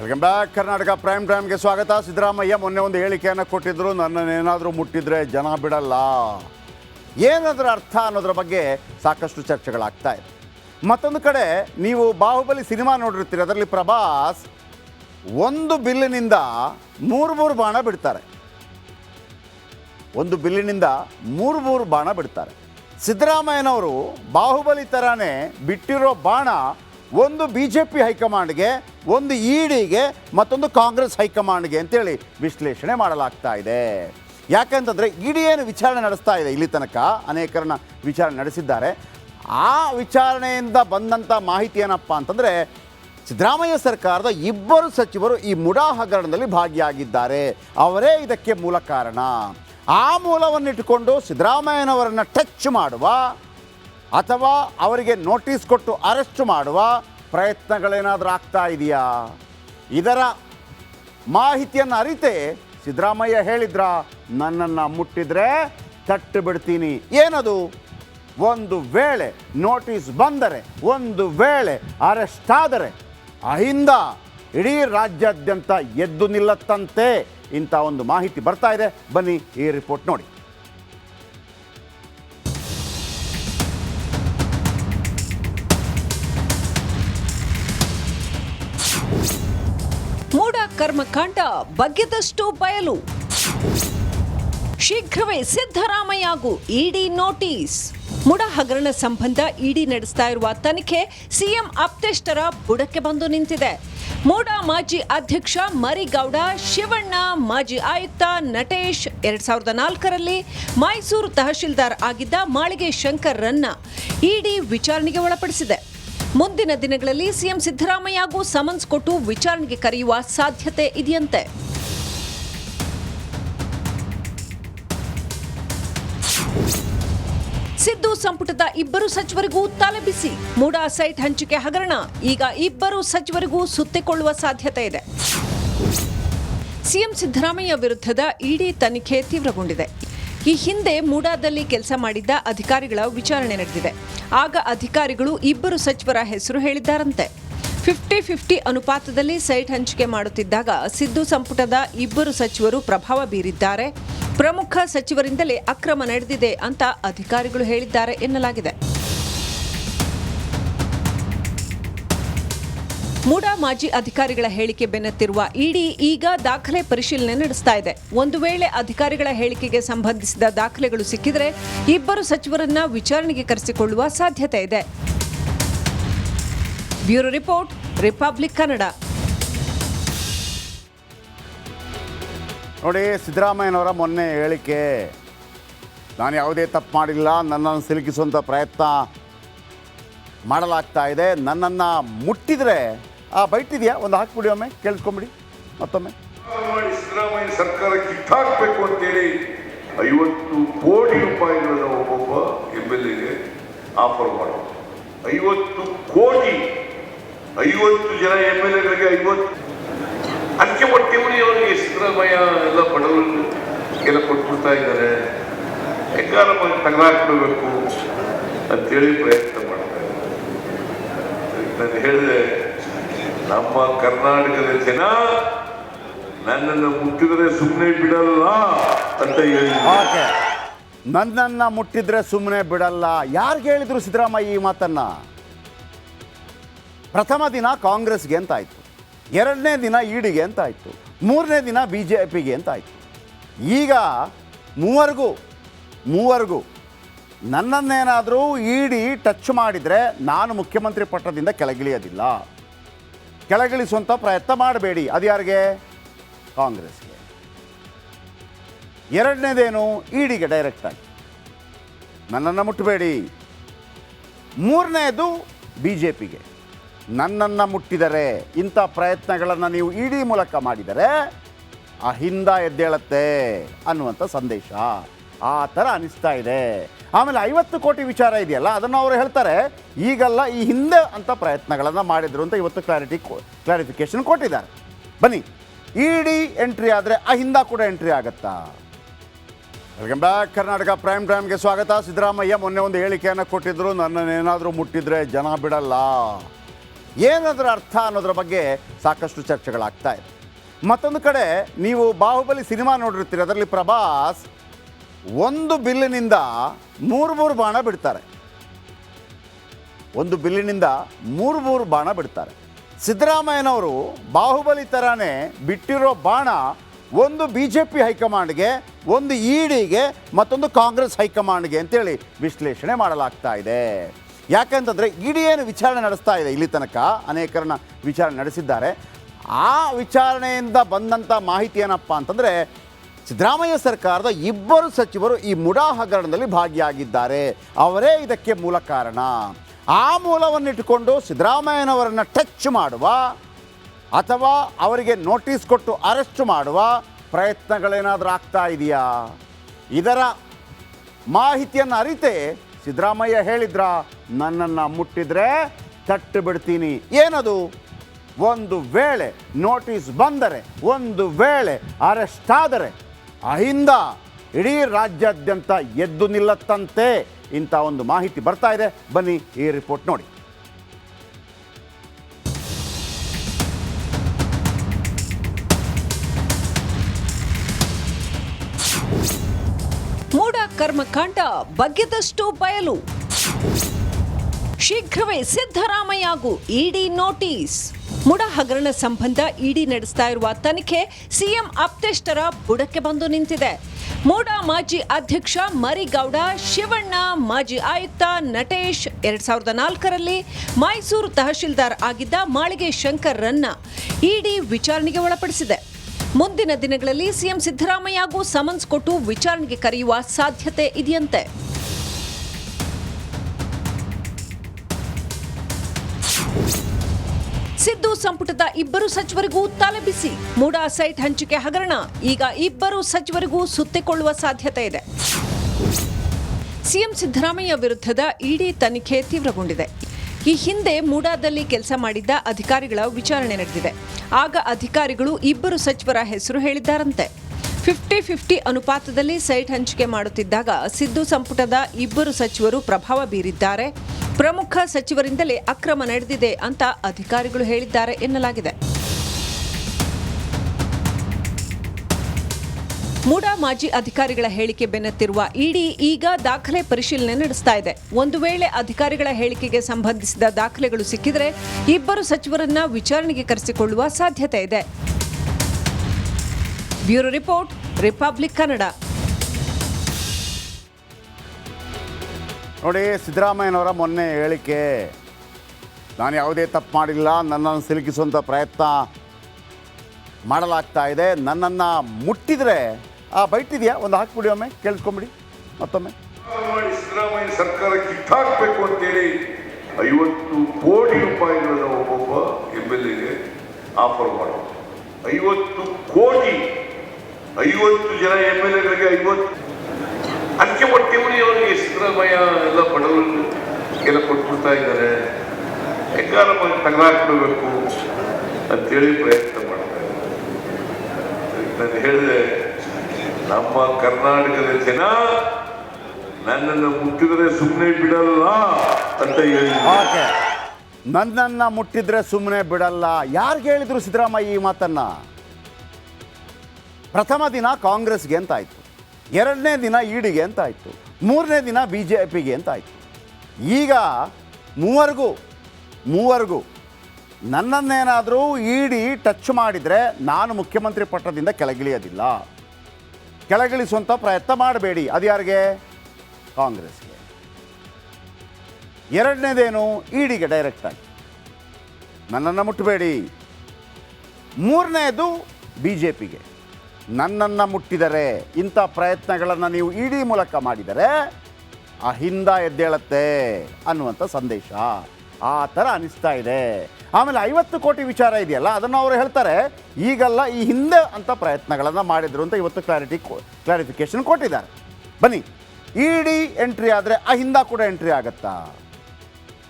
Welcome back Karnataka prime ಟೈಮ್ಗೆ ಸ್ವಾಗತ. ಸಿದ್ದರಾಮಯ್ಯ ಮೊನ್ನೆ ಒಂದು ಹೇಳಿಕೆಯನ್ನು ಕೊಟ್ಟಿದ್ರು. ನನ್ನನ್ನೇನಾದರೂ ಮುಟ್ಟಿದ್ರೆ ಜನ ಬಿಡಲ್ಲ. ಏನದರ ಅರ್ಥ ಅನ್ನೋದ್ರ ಬಗ್ಗೆ ಸಾಕಷ್ಟು ಚರ್ಚೆಗಳಾಗ್ತಾ ಇದೆ. ಮತ್ತೊಂದು ಕಡೆ, ನೀವು ಬಾಹುಬಲಿ ಸಿನಿಮಾ ನೋಡಿರ್ತೀರಿ. ಅದರಲ್ಲಿ ಪ್ರಭಾಸ್ ಒಂದು ಬಿಲ್ಲಿನಿಂದ ಮೂರು ಮೂರು ಬಾಣ ಬಿಡ್ತಾರೆ. ಒಂದು ಬಿಲ್ಲಿನಿಂದ ಮೂರು ಮೂರು ಬಾಣ ಬಿಡ್ತಾರೆ. ಸಿದ್ದರಾಮಯ್ಯನವರು ಬಾಹುಬಲಿ ಥರನೇ ಬಿಟ್ಟಿರೋ ಬಾಣ ಒಂದು ಬಿ ಜೆ ಪಿ ಹೈಕಮಾಂಡ್ಗೆ, ಒಂದು ಇ ಡಿಗೆ ಮತ್ತೊಂದು ಕಾಂಗ್ರೆಸ್ ಹೈಕಮಾಂಡ್ಗೆ ಅಂತೇಳಿ ವಿಶ್ಲೇಷಣೆ ಮಾಡಲಾಗ್ತಾ ಇದೆ. ಯಾಕಂತಂದರೆ ಇ ಡಿ ಏನು ವಿಚಾರಣೆ ನಡೆಸ್ತಾ ಇದೆ ಇಲ್ಲಿ ತನಕ, ಅನೇಕರನ್ನ ವಿಚಾರಣೆ ನಡೆಸಿದ್ದಾರೆ. ಆ ವಿಚಾರಣೆಯಿಂದ ಬಂದಂಥ ಮಾಹಿತಿ ಏನಪ್ಪ ಅಂತಂದರೆ, ಸಿದ್ದರಾಮಯ್ಯ ಸರ್ಕಾರದ ಇಬ್ಬರು ಸಚಿವರು ಈ ಮುಡಾ ಹಗರಣದಲ್ಲಿ ಭಾಗಿಯಾಗಿದ್ದಾರೆ. ಅವರೇ ಇದಕ್ಕೆ ಮೂಲ ಕಾರಣ. ಆ ಮೂಲವನ್ನಿಟ್ಟುಕೊಂಡು ಸಿದ್ದರಾಮಯ್ಯನವರನ್ನು ಟಚ್ ಮಾಡುವ ಅಥವಾ ಅವರಿಗೆ ನೋಟಿಸ್ ಕೊಟ್ಟು ಅರೆಸ್ಟ್ ಮಾಡುವ ಪ್ರಯತ್ನಗಳೇನಾದರೂ ಆಗ್ತಾ ಇದೆಯಾ? ಇದರ ಮಾಹಿತಿಯನ್ನು ಅರಿತೆ ಸಿದ್ದರಾಮಯ್ಯ ಹೇಳಿದ್ರ, ನನ್ನನ್ನು ಮುಟ್ಟಿದ್ರೆ ತಟ್ಟು ಬಿಡ್ತೀನಿ. ಏನದು? ಒಂದು ವೇಳೆ ನೋಟಿಸ್ ಬಂದರೆ, ಒಂದು ವೇಳೆ ಅರೆಸ್ಟ್ ಆದರೆ ಅಹಿಂದ ಇಡೀ ರಾಜ್ಯಾದ್ಯಂತ ಎದ್ದು ನಿಲ್ಲತ್ತಂತೆ. ಇಂಥ ಒಂದು ಮಾಹಿತಿ ಬರ್ತಾ ಇದೆ. ಬನ್ನಿ ಈ ರಿಪೋರ್ಟ್ ನೋಡಿ. ಮೂಢ ಕರ್ಮಕಾಂಡ ಬಗ್ಗೆದಷ್ಟು ಬಯಲು. ಶೀಘ್ರವೇ ಸಿದ್ದರಾಮಯ್ಯಗೂ ಇಡಿ ನೋಟಿಸ್. ಮುಡ ಹಗರಣ ಸಂಬಂಧ ಇಡಿ ನಡೆಸ್ತಾ ಇರುವ ತನಿಖೆ ಸಿಎಂ ಅಪ್ತೇಷ್ಟರ ಬುಡಕ್ಕೆ ಬಂದು ನಿಂತಿದೆ. ಮೂಡ ಮಾಜಿ ಅಧ್ಯಕ್ಷ ಮರಿಗೌಡ, ಶಿವಣ್ಣ, ಮಾಜಿ ಆಯುಕ್ತ ನಟೇಶ್ ಎರಡ್ ಸಾವಿರದ ನಾಲ್ಕರಲ್ಲಿ ಮೈಸೂರು ತಹಶೀಲ್ದಾರ್ ಆಗಿದ್ದ ಮಾಳಿಗೆ ಶಂಕರ್ರನ್ನ ಇಡಿ ವಿಚಾರಣೆಗೆ ಒಳಪಡಿಸಿದೆ. ಮುಂದಿನ ದಿನಗಳಲ್ಲಿ ಸಿಎಂ ಸಿದ್ದರಾಮಯ್ಯಗೂ ಸಮನ್ಸ್ ಕೊಟ್ಟು ವಿಚಾರಣೆಗೆ ಕರೆಯುವ ಸಾಧ್ಯತೆ ಇದೆಯಂತೆ. ಸಿದ್ದು ಸಂಪುಟದ ಇಬ್ಬರು ಸಚಿವರಿಗೂ ತಲೆಬಿಸಿ ಮೂಡಾ ಸೈಟ್ ಹಂಚಿಕೆ ಹಗರಣ. ಈಗ ಇಬ್ಬರು ಸಚಿವರಿಗೂ ಸುತ್ತಿಕೊಳ್ಳುವ ಸಾಧ್ಯತೆ ಇದೆ. ಸಿಎಂ ಸಿದ್ದರಾಮಯ್ಯ ವಿರುದ್ಧದ ಇಡಿ ತನಿಖೆ ತೀವ್ರಗೊಂಡಿದೆ. ಈ ಹಿಂದೆ ಮೂಡಾದಲ್ಲಿ ಕೆಲಸ ಮಾಡಿದ್ದ ಅಧಿಕಾರಿಗಳ ವಿಚಾರಣೆ ನಡೆದಿದೆ. ಆಗ ಅಧಿಕಾರಿಗಳು ಇಬ್ಬರು ಸಚಿವರ ಹೆಸರು ಹೇಳಿದ್ದಾರಂತೆ. ಫಿಫ್ಟಿ ಫಿಫ್ಟಿ ಅನುಪಾತದಲ್ಲಿ ಸೈಟ್ ಹಂಚಿಕೆ ಮಾಡುತ್ತಿದ್ದಾಗ ಸಿದ್ದು ಸಂಪುಟದ ಇಬ್ಬರು ಸಚಿವರು ಪ್ರಭಾವ ಬೀರಿದ್ದಾರೆ. ಪ್ರಮುಖ ಸಚಿವರಿಂದಲೇ ಅಕ್ರಮ ನಡೆದಿದೆ ಅಂತ ಅಧಿಕಾರಿಗಳು ಹೇಳಿದ್ದಾರೆ ಎನ್ನಲಾಗಿದೆ. ಮೂಡಾ ಮಾಜಿ ಅಧಿಕಾರಿಗಳ ಹೇಳಿಕೆ ಬೆನ್ನತ್ತಿರುವ ಇಡಿ ಈಗ ದಾಖಲೆ ಪರಿಶೀಲನೆ ನಡೆಸ್ತಾ ಇದೆ. ಒಂದು ವೇಳೆ ಅಧಿಕಾರಿಗಳ ಹೇಳಿಕೆಗೆ ಸಂಬಂಧಿಸಿದ ದಾಖಲೆಗಳು ಸಿಕ್ಕಿದ್ರೆ ಇಬ್ಬರು ಸಚಿವರನ್ನ ವಿಚಾರಣೆಗೆ ಕರೆಸಿಕೊಳ್ಳುವ ಸಾಧ್ಯತೆ ಇದೆ. Bureau report, republic Kannada. ನೋಡಿ, ಸಿದ್ದರಾಮಯ್ಯನವರ ಮೊನ್ನೆ ಹೇಳಿಕೆ, ನಾನು ಯಾವುದೇ ತಪ್ಪು ಮಾಡಿಲ್ಲ, ನನ್ನನ್ನು ಸಿಲುಕಿಸುವಂಥ ಪ್ರಯತ್ನ ಮಾಡಲಾಗ್ತಾ ಇದೆ. ನನ್ನನ್ನು ಮುಟ್ಟಿದರೆ ಆ ಬೈಟಿದೆಯಾ ಒಂದು ಹಾಕ್ಬಿಡಿ ಒಮ್ಮೆ, ಕೇಳಿಸ್ಕೊಂಬಿಡಿ ಮತ್ತೊಮ್ಮೆ. ಸಿದ್ದರಾಮಯ್ಯ ಸರ್ಕಾರ ಕಿತ್ತಾಕ್ಬೇಕು ಅಂತೇಳಿ ಐವತ್ತು ಕೋಟಿ ರೂಪಾಯಿಗಳನ್ನ ಒಬ್ಬೊಬ್ಬ ಎಂ ಎಲ್ ಎಗೆ ಆಫರ್ ಮಾಡೋದು. ಐವತ್ತು ಕೋಟಿ, ಐವತ್ತು ಜನ ಎಂ ಎಲ್ ಎಗಳಿಗೆ ಐವತ್ತು ಅದಕ್ಕೆ ಹೊಟ್ಟೆಮನಿಯವರಿಗೆ ಸಿದ್ದರಾಮಯ್ಯ ಎಲ್ಲ ಬಡವರಿಗೆ ಎಲ್ಲ ಕೊಟ್ಬಿಡ್ತಾ ಇದ್ದಾರೆ. ಹೆಂಗಾರ ಮಾಡಿ ತೆಗೆದಾಕ್ಬಿಡ್ಬೇಕು ಅಂತೇಳಿ ಪ್ರಯತ್ನ ಮಾಡ್ತಾರೆ ನಾನು ಹೇಳಿದೆ ನಮ್ಮ ಕರ್ನಾಟಕದ ಜನ ನನ್ನನ್ನು ಮುಟ್ಟಿದರೆ ಸುಮ್ಮನೆ ಬಿಡಲ್ಲ ಅಂತ ಓಕೆ. ನನ್ನನ್ನು ಮುಟ್ಟಿದ್ರೆ ಸುಮ್ಮನೆ ಬಿಡಲ್ಲ. ಯಾರು ಹೇಳಿದ್ರು ಸಿದ್ದರಾಮಯ್ಯ ಈ ಮಾತನ್ನು? ಪ್ರಥಮ ದಿನ ಕಾಂಗ್ರೆಸ್ಗೆ ಆಯಿತು. ಎರಡನೇ ದಿನ ಇಡಿಗೆ ಅಂತ ಆಯಿತು. ಮೂರನೇ ದಿನ ಬಿ ಜೆ ಪಿಗೆ ಅಂತ ಆಯಿತು. ಈಗ ಮೂವರೆಗೂ ಮೂವರೆಗೂ, ನನ್ನನ್ನೇನಾದರೂ ಇಡಿ ಟಚ್ ಮಾಡಿದರೆ ನಾನು ಮುಖ್ಯಮಂತ್ರಿ ಪಟ್ಟದಿಂದ ಕೆಳಗಿಳಿಯೋದಿಲ್ಲ. ಕೆಳಗಿಳಿಸುವಂಥ ಪ್ರಯತ್ನ ಮಾಡಬೇಡಿ. ಅದು ಯಾರಿಗೆ? ಕಾಂಗ್ರೆಸ್ಗೆ. ಎರಡನೇದೇನು? ಇಡಿಗೆ ಡೈರೆಕ್ಟಾಗಿ ನನ್ನನ್ನು ಮುಟ್ಟಬೇಡಿ ಮೂರನೇದು ಬಿ ಜೆ ಪಿಗೆ ನನ್ನನ್ನು ಮುಟ್ಟಿದರೆ, ಇಂಥ ಪ್ರಯತ್ನಗಳನ್ನು ನೀವು ಇಡಿ ಮೂಲಕ ಮಾಡಿದರೆ ಆ ಹಿಂದ ಎದ್ದೇಳತ್ತೆ ಅನ್ನುವಂಥ ಸಂದೇಶ. ಆ ಥರ ಅನಿಸ್ತಾ ಇದೆ. ಆಮೇಲೆ ಐವತ್ತು ಕೋಟಿ ವಿಚಾರ ಇದೆಯಲ್ಲ, ಅದನ್ನು ಅವರು ಹೇಳ್ತಾರೆ, ಈಗಲ್ಲ ಈ ಹಿಂದೆ ಅಂತ ಪ್ರಯತ್ನಗಳನ್ನು ಮಾಡಿದ್ರು ಅಂತ ಇವತ್ತು ಕ್ಲಾರಿಟಿ ಕ್ಲಾರಿಫಿಕೇಶನ್ ಕೊಟ್ಟಿದ್ದಾರೆ. ಬನ್ನಿ ಇಡಿ ಎಂಟ್ರಿ ಆದರೆ ಆ ಹಿಂದ ಕೂಡ ಎಂಟ್ರಿ ಆಗುತ್ತಾ? ವೆಲ್ಕಮ್ ಬ್ಯಾಕ್ ಕರ್ನಾಟಕ ಪ್ರೈಮ್ ಟೈಮ್ಗೆ ಸ್ವಾಗತ. ಸಿದ್ದರಾಮಯ್ಯ ಮೊನ್ನೆ ಒಂದು ಹೇಳಿಕೆಯನ್ನು ಕೊಟ್ಟಿದ್ರು, ನನ್ನನ್ನೇನಾದರೂ ಮುಟ್ಟಿದ್ರೆ ಜನ ಬಿಡಲ್ಲ. ಏನಾದರೂ ಅರ್ಥ ಅನ್ನೋದ್ರ ಬಗ್ಗೆ ಸಾಕಷ್ಟು ಚರ್ಚೆಗಳಾಗ್ತಾ ಇದೆ. ಮತ್ತೊಂದು ಕಡೆ, ನೀವು ಬಾಹುಬಲಿ ಸಿನಿಮಾ ನೋಡಿರ್ತೀರಿ, ಅದರಲ್ಲಿ ಪ್ರಭಾಸ್ ಒಂದು ಬಿಲ್ಲಿನಿಂದ ಮೂರು ಮೂರು ಬಾಣ ಬಿಡ್ತಾರೆ. ಒಂದು ಬಿಲ್ಲಿನಿಂದ ಮೂರು ಮೂರು ಬಾಣ ಬಿಡ್ತಾರೆ. ಸಿದ್ದರಾಮಯ್ಯನವರು ಬಾಹುಬಲಿ ಥರನೇ ಬಿಟ್ಟಿರೋ ಬಾಣ ಒಂದು ಬಿ ಜೆ ಪಿ ಹೈಕಮಾಂಡ್ಗೆ, ಒಂದು ಇ ಡಿಗೆ ಮತ್ತೊಂದು ಕಾಂಗ್ರೆಸ್ ಹೈಕಮಾಂಡ್ಗೆ ಅಂತೇಳಿ ವಿಶ್ಲೇಷಣೆ ಮಾಡಲಾಗ್ತಾ ಇದೆ. ಯಾಕಂತಂದರೆ ಇ ಡಿ ಏನು ವಿಚಾರಣೆ ನಡೆಸ್ತಾ ಇದೆ ಇಲ್ಲಿ ತನಕ, ಅನೇಕರನ್ನ ವಿಚಾರಣೆ ನಡೆಸಿದ್ದಾರೆ. ಆ ವಿಚಾರಣೆಯಿಂದ ಬಂದಂಥ ಮಾಹಿತಿ ಏನಪ್ಪ ಅಂತಂದರೆ ಸಿದ್ದರಾಮಯ್ಯ ಸರ್ಕಾರದ ಇಬ್ಬರು ಸಚಿವರು ಈ ಮುಡಾ ಹಗರಣದಲ್ಲಿ ಭಾಗಿಯಾಗಿದ್ದಾರೆ. ಅವರೇ ಇದಕ್ಕೆ ಮೂಲ ಕಾರಣ. ಆ ಮೂಲವನ್ನಿಟ್ಟುಕೊಂಡು ಸಿದ್ದರಾಮಯ್ಯನವರನ್ನು ಟಚ್ ಮಾಡುವ ಅಥವಾ ಅವರಿಗೆ ನೋಟಿಸ್ ಕೊಟ್ಟು ಅರೆಸ್ಟ್ ಮಾಡುವ ಪ್ರಯತ್ನಗಳೇನಾದರೂ ಆಗ್ತಾ ಇದೆಯಾ? ಇದರ ಮಾಹಿತಿಯನ್ನು ಅರಿತೆ ಸಿದ್ದರಾಮಯ್ಯ ಹೇಳಿದ್ರ? ನನ್ನನ್ನು ಮುಟ್ಟಿದ್ರೆ ತಟ್ಟು ಬಿಡ್ತೀನಿ. ಏನದು? ಒಂದು ವೇಳೆ ನೋಟಿಸ್ ಬಂದರೆ, ಒಂದು ವೇಳೆ ಅರೆಸ್ಟ್ ಆದರೆ ಅಹಿಂದ ಇಡೀ ರಾಜ್ಯಾದ್ಯಂತ ಎದ್ದು ನಿಲ್ಲತ್ತಂತೆ ಇಂಥ ಒಂದು ಮಾಹಿತಿ ಬರ್ತಾ ಇದೆ. ಬನ್ನಿ ಈ ರಿಪೋರ್ಟ್ ನೋಡಿ. ಮೂಡ ಕರ್ಮಕಾಂಡ ಬಗ್ಗೆದಷ್ಟು ಬಯಲು. ಶೀಘ್ರವೇ ಸಿದ್ದರಾಮಯ್ಯಗೂ ಇಡಿ ನೋಟಿಸ್. ಮುಡ ಹಗರಣ ಸಂಬಂಧ ಇಡಿ ನಡೆಸ್ತಾ ಇರುವ ತನಿಖೆ ಸಿಎಂ ಅಪ್ತೇಷ್ಟರ ಬುಡಕ್ಕೆ ಬಂದು ನಿಂತಿದೆ. ಮೂಡ ಮಾಜಿ ಅಧ್ಯಕ್ಷ ಮರಿಗೌಡ, ಶಿವಣ್ಣ ಮಾಜಿ ಆಯುಕ್ತ ನಟೇಶ್ ಎರಡ್ ಸಾವಿರದ ನಾಲ್ಕರಲ್ಲಿ ಮೈಸೂರು ತಹಶೀಲ್ದಾರ್ ಆಗಿದ್ದ ಮಾಳಿಗೆ ಶಂಕರ್ರನ್ನ ಇಡಿ ವಿಚಾರಣೆಗೆ ಒಳಪಡಿಸಿದೆ. ಮುಂದಿನ ದಿನಗಳಲ್ಲಿ ಸಿಎಂ ಸಿದ್ದರಾಮಯ್ಯಗೂ ಸಮನ್ಸ್ ಕೊಟ್ಟು ವಿಚಾರಣೆಗೆ ಕರೆಯುವ ಸಾಧ್ಯತೆ ಇದೆಯಂತೆ. ಸಿದ್ದು ಸಂಪುಟದ ಇಬ್ಬರು ಸಚಿವರಿಗೂ ತಲೆಬಿಸಿ ಮೂಡಾ ಸೈಟ್ ಹಂಚಿಕೆ ಹಗರಣ. ಈಗ ಇಬ್ಬರು ಸಚಿವರಿಗೂ ಸುತ್ತಿಕೊಳ್ಳುವ ಸಾಧ್ಯತೆ ಇದೆ. ಸಿಎಂ ಸಿದ್ದರಾಮಯ್ಯ ವಿರುದ್ಧದ ಇಡಿ ತನಿಖೆ ತೀವ್ರಗೊಂಡಿದೆ. ಈ ಹಿಂದೆ ಮೂಡಾದಲ್ಲಿ ಕೆಲಸ ಮಾಡಿದ್ದ ಅಧಿಕಾರಿಗಳ ವಿಚಾರಣೆ ನಡೆದಿದೆ. ಆಗ ಅಧಿಕಾರಿಗಳು ಇಬ್ಬರು ಸಚಿವರ ಹೆಸರು ಹೇಳಿದ್ದಾರಂತೆ. ಫಿಫ್ಟಿ ಫಿಫ್ಟಿ ಅನುಪಾತದಲ್ಲಿ ಸೈಟ್ ಹಂಚಿಕೆ ಮಾಡುತ್ತಿದ್ದಾಗ ಸಿದ್ದು ಸಂಪುಟದ ಇಬ್ಬರು ಸಚಿವರು ಪ್ರಭಾವ ಬೀರಿದ್ದಾರೆ. ಪ್ರಮುಖ ಸಚಿವರಿಂದಲೇ ಅಕ್ರಮ ನಡೆದಿದೆ ಅಂತ ಅಧಿಕಾರಿಗಳು ಹೇಳಿದ್ದಾರೆ ಎನ್ನಲಾಗಿದೆ. ಮೂಡ ಮಾಜಿ ಅಧಿಕಾರಿಗಳ ಹೇಳಿಕೆ ಬೆನ್ನತ್ತಿರುವ ಇಡಿ ಈಗ ದಾಖಲೆ ಪರಿಶೀಲನೆ ನಡೆಸ್ತಾ ಇದೆ. ಒಂದು ವೇಳೆ ಅಧಿಕಾರಿಗಳ ಹೇಳಿಕೆಗೆ ಸಂಬಂಧಿಸಿದ ದಾಖಲೆಗಳು ಸಿಕ್ಕಿದರೆ ಇಬ್ಬರು ಸಚಿವರನ್ನ ವಿಚಾರಣೆಗೆ ಕರೆಸಿಕೊಳ್ಳುವ ಸಾಧ್ಯತೆ ಇದೆ. Bureau report, republic Kannada. ನೋಡಿ, ಸಿದ್ದರಾಮಯ್ಯನವರ ಮೊನ್ನೆ ಹೇಳಿಕೆ, ನಾನು ಯಾವುದೇ ತಪ್ಪು ಮಾಡಿಲ್ಲ, ನನ್ನನ್ನು ಸಿಲುಕಿಸುವಂಥ ಪ್ರಯತ್ನ ಮಾಡಲಾಗ್ತಾ ಇದೆ. ನನ್ನನ್ನು ಮುಟ್ಟಿದರೆ, ಆ ಬೈಟಿದೆಯಾ? ಒಂದು ಹಾಕ್ಬಿಡಿ ಒಮ್ಮೆ, ಕೇಳಿಸ್ಕೊಂಬಿಡಿ ಮತ್ತೊಮ್ಮೆ. ಸಿದ್ದರಾಮಯ್ಯ ಸರ್ಕಾರ ಕಿತ್ತಾಕ್ಬೇಕು ಅಂತೇಳಿ ಐವತ್ತು ಕೋಟಿ ರೂಪಾಯಿಗಳನ್ನ ಒಬ್ಬೊಬ್ಬ ಎಂ ಎಲ್ ಎಗೆ ಆಫರ್ ಮಾಡೋದು ಐವತ್ತು ಕೋಟಿ, ಐವತ್ತು ಜನ ಎಂ ಎಲ್ ಎಗಳಿಗೆ ಐವತ್ತು. ಅದಕ್ಕೆ ಅವರಿಗೆ ಸಿದ್ದರಾಮಯ್ಯ ಕೊಟ್ಟು ಎಲ್ಲ ಕೊಟ್ಬಿಡ್ತಾ ಇದ್ದಾರೆ. ಹೆಂಗಾರ ಮಾಡಿ ತಗಲಾಕ್ಬಿಡ್ಬೇಕು ಅಂತೇಳಿ ಪ್ರಯತ್ನ ಮಾಡ್ತಾರೆ ನಾನು ಹೇಳಿದೆ, ನಮ್ಮ ಕರ್ನಾಟಕದ ಜನ ನನ್ನನ್ನು ಮುಟ್ಟಿದರೆ ಸುಮ್ಮನೆ ಬಿಡಲ್ಲ ಅಂತ ಹೇಳಿ ನನ್ನನ್ನು ಮುಟ್ಟಿದ್ರೆ ಸುಮ್ಮನೆ ಬಿಡಲ್ಲ. ಯಾರು ಹೇಳಿದ್ರು ಸಿದ್ದರಾಮಯ್ಯ ಈ ಮಾತನ್ನ? ಪ್ರಥಮ ದಿನ ಕಾಂಗ್ರೆಸ್ಗೆ ಅಂತ ಆಯಿತು. ಎರಡನೇ ದಿನ ಇಡಿಗೆ ಅಂತ ಮೂರನೇ ದಿನ ಬಿ ಜೆ ಪಿಗೆ ಅಂತ ಈಗ ಮೂವರೆಗೂ ಮೂವರೆಗೂ. ನನ್ನನ್ನೇನಾದರೂ ಇಡಿ ಟಚ್ ಮಾಡಿದರೆ ನಾನು ಮುಖ್ಯಮಂತ್ರಿ ಪಟ್ಟದಿಂದ ಕೆಳಗಿಳಿಯೋದಿಲ್ಲ. ಕೆಳಗಿಳಿಸುವಂಥ ಪ್ರಯತ್ನ ಮಾಡಬೇಡಿ. ಅದು ಯಾರಿಗೆ? ಕಾಂಗ್ರೆಸ್ಗೆ. ಎರಡನೇದೇನು? ಇಡಿಗೆ ಡೈರೆಕ್ಟಾಗಿ ನನ್ನನ್ನು ಮುಟ್ಟಬೇಡಿ ಮೂರನೇದು ಬಿ ಜೆ ಪಿಗೆ ನನ್ನನ್ನು ಮುಟ್ಟಿದರೆ ಇಂಥ ಪ್ರಯತ್ನಗಳನ್ನು ನೀವು ಇಡಿ ಮೂಲಕ ಮಾಡಿದರೆ ಆ ಹಿಂದ ಎದ್ದೇಳತ್ತೆ ಅನ್ನುವಂಥ ಸಂದೇಶ. ಆ ಥರ ಅನಿಸ್ತಾ ಇದೆ. ಆಮೇಲೆ ಐವತ್ತು ಕೋಟಿ ವಿಚಾರ ಇದೆಯಲ್ಲ, ಅದನ್ನು ಅವರು ಹೇಳ್ತಾರೆ, ಈಗಲ್ಲ ಈ ಹಿಂದೆ ಅಂತ ಪ್ರಯತ್ನಗಳನ್ನು ಮಾಡಿದ್ರು ಅಂತ ಇವತ್ತು ಕ್ಲಾರಿಟಿ ಕ್ಲಾರಿಫಿಕೇಶನ್ ಕೊಟ್ಟಿದ್ದಾರೆ. ಬನ್ನಿ ಇಡಿ ಎಂಟ್ರಿ ಆದರೆ ಆ ಹಿಂದ ಕೂಡ ಎಂಟ್ರಿ ಆಗತ್ತಾ?